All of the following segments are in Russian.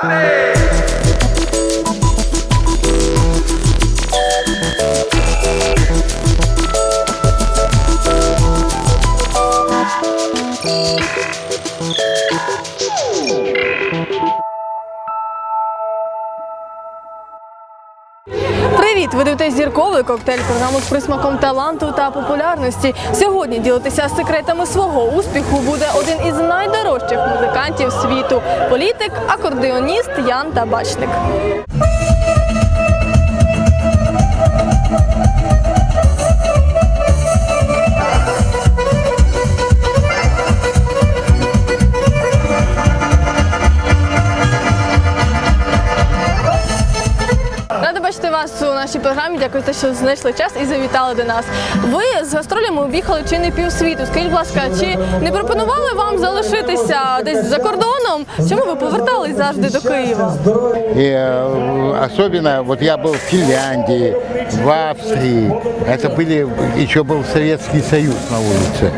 Amém! Привіт! Ви дивитесь зірковий коктейль програму з присмаком таланту та популярності. Сьогодні ділитися секретами свого успіху буде один із найдорожчих музикантів світу політик, акордеоніст Ян Табачник. Дякую, за те, що знайшли час і завітали до нас. Ви з гастролями об'їхали чи не півсвіту. Скажіть, будь ласка, чи не пропонували вам залишитися десь за кордоном? Чому ви повертались завжди до Києва? И э, особенно, вот я был в Финляндии, в Австрии, это были, еще был Советский Союз на улице.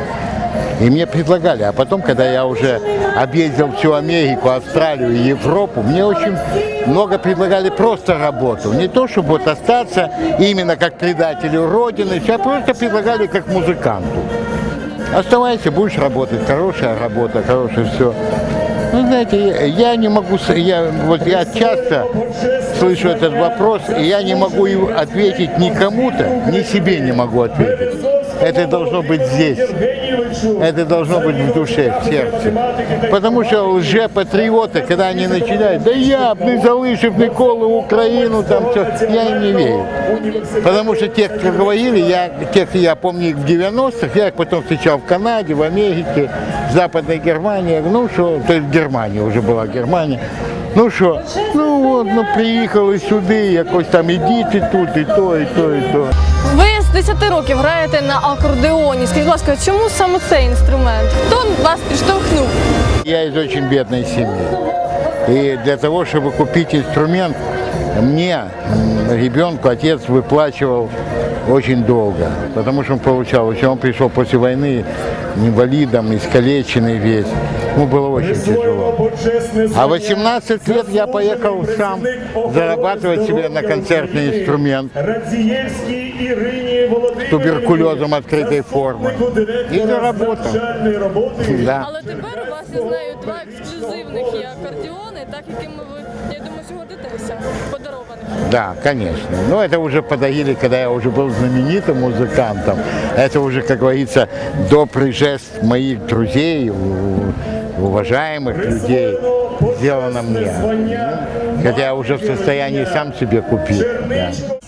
И мне предлагали, а потом, когда я уже объездил всю Америку, Австралию и Европу, мне очень много предлагали просто работу. Не то, чтобы вот остаться именно как предателю Родины, а просто предлагали как музыканту. Оставайся, будешь работать, хорошая работа, хорошее все. Ну, знаете, я, не могу, я, вот я часто слышу этот вопрос, и я не могу ответить ни кому-то, ни себе не могу ответить. Это должно быть здесь. Это должно быть в душе, в сердце. Потому что лже-патриоты, когда они начинают, да я б не залишив ніколи Украину, там все, я им не верю. Потому что те, кто говорили, я, тех, я помню их в 90-х, я их потом встречал в Канаде, в Америке, в Западной Германии. Я говорю, Ну что, то есть в Германии уже была Германия. Ну що, ну от, ну приїхали сюди, якось там ідіть і тут, і то, і то, і то. Ви з 10 років граєте на акордеоні. Скажіть, будь ласка, чому саме цей інструмент? Хто вас підштовхнув? Я из очень бедной семьи. И для того, чтобы купить инструмент, мне, м, ребенку, отец выплачивал очень долго. Потому что он получал, очень он пришел после войны инвалидом, искалеченный весь. Ему было очень тяжело. А 18 лет я поехал сам зарабатывать себе на концертный инструмент Радзієвській Ірині Володимирівні, туберкулезом открытой формы. И заработал. навчальної роботи Да. Але тепер у вас я знаю два ексклюзивних є акордеони, так якими ви, я думаю, що гордитеся, подарованих. Да, конечно. Но это уже подарили, когда я уже был знаменитым музыкантом. Это уже, как говорится, добрый жест моих друзей, уважаемых людей сделано мне. Хотя я уже в состоянии сам себе купить. да.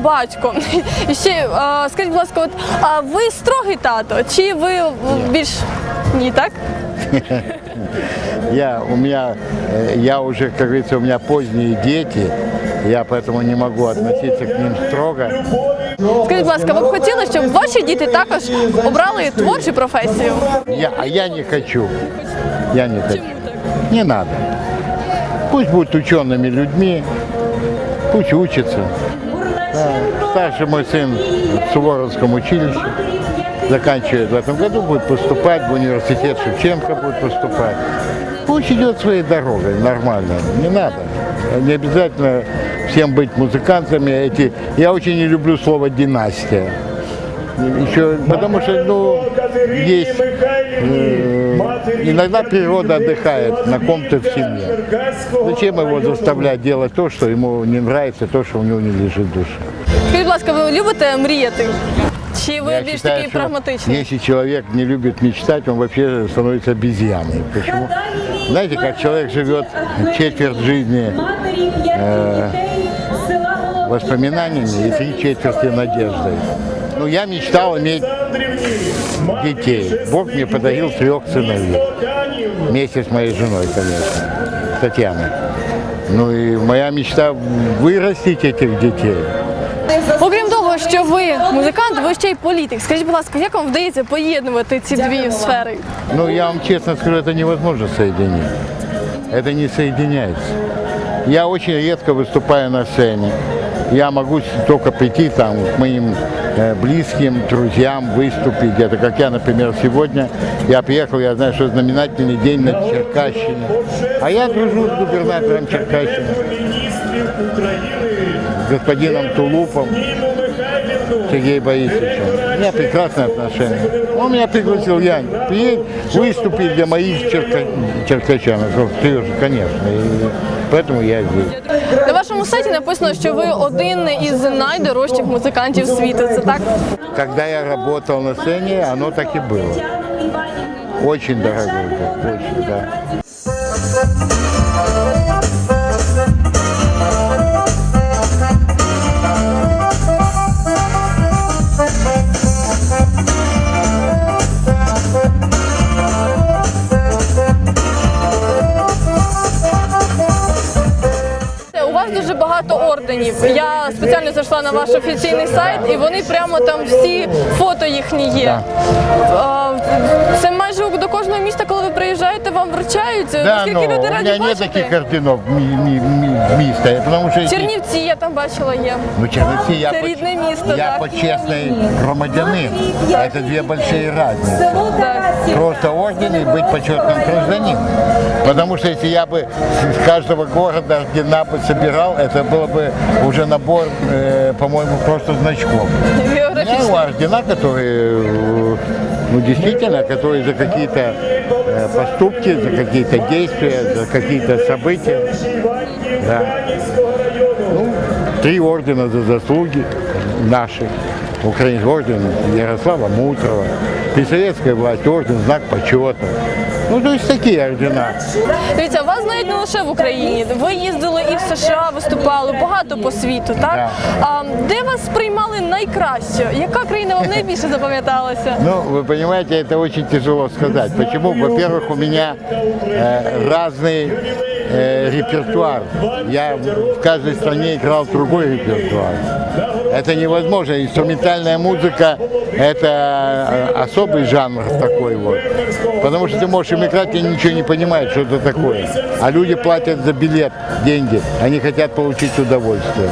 батько. І ще е, скажіть, будь ласка, от а ви строгий тато, чи ви більш ні, так? Я, у меня, э, я уже, как говорится, у меня поздние дети, я поэтому не могу относиться к ним строго. Скажіть, будь ласка, ви б хотіли, щоб ваші діти також обрали творчу професію? Я, а я не хочу. Я не хочу. Чому так? Не надо. Пусть будут учеными людьми, пусть учатся. Старший мой сын в Суворовском училище заканчивает в этом году, будет поступать в университет Шевченко, будет поступать. Пусть идет своей дорогой, нормально, не надо. Не обязательно всем быть музыкантами. Эти, я очень не люблю слово «династия». Еще, потому что, ну, есть э, иногда природа отдыхает на ком-то в семье. Зачем его заставлять делать то, что ему не нравится, то, что у него не лежит в душе? Скажіть, будь ласка, ви любите мріяти? Чи ви Я більш считаю, такий что прагматичний? Если человек не любит мечтать, он вообще становится обезьяной. Почему? Знаете, как человек живет четверть жизни э, воспоминаниями и три четверти надеждой. Ну, я мечтал иметь детей. Бог мне подарил трех сыновей. Вместе с моей женой, конечно, Татьяной. Ну и моя мечта вырастить этих детей. Окрім того, що ви музикант, ви ще й політик. Скажіть, будь ласка, як вам вдається поєднувати ці дві сфери? Ну, я вам честно скажу, это невозможно соединить. Это не соединяется. Я очень редко выступаю на сцене. Я могу с- только прийти там к моим э, близким, друзьям, выступить. Это как я, например, сегодня. Я приехал, я знаю, что знаменательный день на Черкащине. А я дружу с губернатором Черкащины, міністрів України с господином Тулупом. Ніну Михайлівну Сергеем Борисовичем. У меня прекрасные отношения. Он меня пригласил, Янь, приедь выступить для моих черка... черкачан. Я сказал, Сережа, конечно. И поэтому я здесь. На вашому сайті написано, що ви один із найдорожчих музикантів світу. Це так? Когда я работал на сцене, оно так и было. Очень дорогой, очень, да. спеціально зайшла на ваш офіційний сайт, і вони прямо там всі фото їхні є. А, Це майже до кожного міста, коли ви приїжджаєте, вам вручають. Да, Наскільки но люди у раді меня нет бачити? таких орденов ми- ми- ми- миста, потому что... эти- Чернівці, я там бачила є. Ну, Черновцы, я, Це поч- рідне місто, я так. почестный громадянин. Это две большие разницы. Так. Просто орден и быть почетным гражданином. Потому что если я бы с каждого города ордена бы собирал, это было бы уже набор, э, по-моему, просто значков. У меня Географічно. ордена, которые, ну, действительно, которые за какие-то э, поступки, за какие-то действия, за какие-то события. Да. Ну, три ордена за заслуги наши. Украинский орден Ярослава Мутрова. При советской власти орден знак почета. Ну, то есть такие ордена. Дивіться, вас знають не лише в Україні. Ви їздили і в США, виступали багато по світу, так? Да. А, де вас сприймали найкраще? Яка країна вам найбільше запам'яталася? Ну, вы понимаете, это очень тяжело сказать. Почему? Во-первых, у меня э, разный э, репертуар. Я в каждой стране играл другой репертуар. Это невозможно. Инструментальная музыка – это э, особый жанр такой вот. Потому что ты можешь им играть, и ничего не понимают, что это такое. А люди платят за билет деньги. Они хотят получить удовольствие.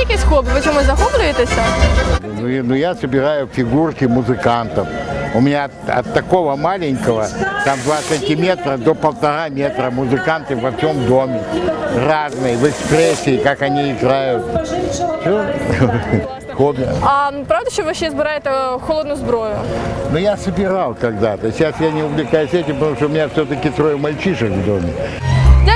якесь хобі? Ви чимось захоплюєтеся? Ну, и- ну, я собираю фигурки музыкантов. У меня от, от такого маленького, там 2 сантиметра до полтора метра музыканты во всем доме. Разные, в экспрессии, как они играют. Всё. Хобби. А правда, що ви ще збираєте е, холодну зброю? Но я собирал когда-то. Сейчас я не увлекаюсь этим, потому что у меня все-таки трое мальчишек в доме.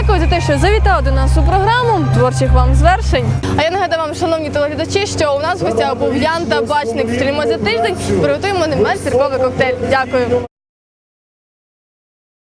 Дякую за те, що завітали до нас у програму. Творчих вам звершень. А я нагадаю вам, шановні телеглядачі, що у нас в гостях був Ян Табачник. Стрімо за тиждень. Приготуємо не менш зірковий коктейль. Дякую.